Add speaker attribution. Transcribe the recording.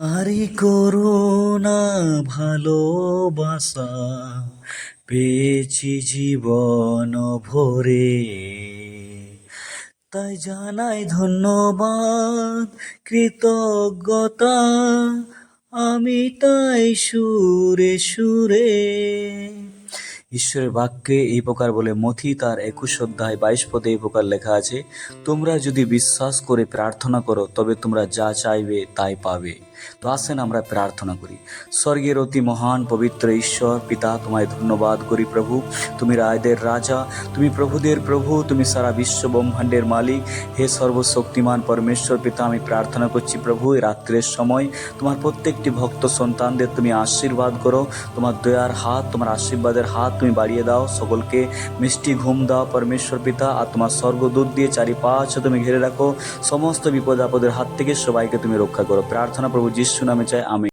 Speaker 1: আরে করুণা, ভালোবাসা পেয়েছি জীবন ভরে। তাই জানাই ধন্যবাদ, কৃতজ্ঞতা, আমি তাই সুরে সুরে। ঈশ্বরের বাক্যে এই প্রকার বলে মথি তার একুশ অধ্যায় বাইশ পদে এই প্রকার লেখা আছে, তোমরা যদি বিশ্বাস করে প্রার্থনা করো, তবে তোমরা যা চাইবে তাই পাবে। তো আসেন আমরা প্রার্থনা করি। স্বর্গের অতি মহান পবিত্র ঈশ্বর, পিতা, তোমায় ধন্যবাদ করি প্রভু। তুমি রায়দের রাজা, তুমি প্রভুদের প্রভু, তুমি সারা বিশ্ব ব্রহ্মাণ্ডের মালিক। হে সর্বশক্তিমান পরমেশ্বর পিতা, আমি প্রার্থনা করছি প্রভু, এই রাত্রের সময় তোমার প্রত্যেকটি ভক্ত সন্তানদের তুমি আশীর্বাদ করো। তোমার দয়ার হাত, তোমার আশীর্বাদের হাত তুমি বাড়িয়ে দাও। সকলকে মিষ্টি ঘুম দাও পরমেশ্বর পিতা, আর তোমার স্বর্গদূত দিয়ে চারিপাশে তুমি ঘিরে রাখো। সমস্ত বিপদ আপদের হাত থেকে সবাইকে তুমি রক্ষা করো। প্রার্থনা প্রভু যিশু নামে চাই আমি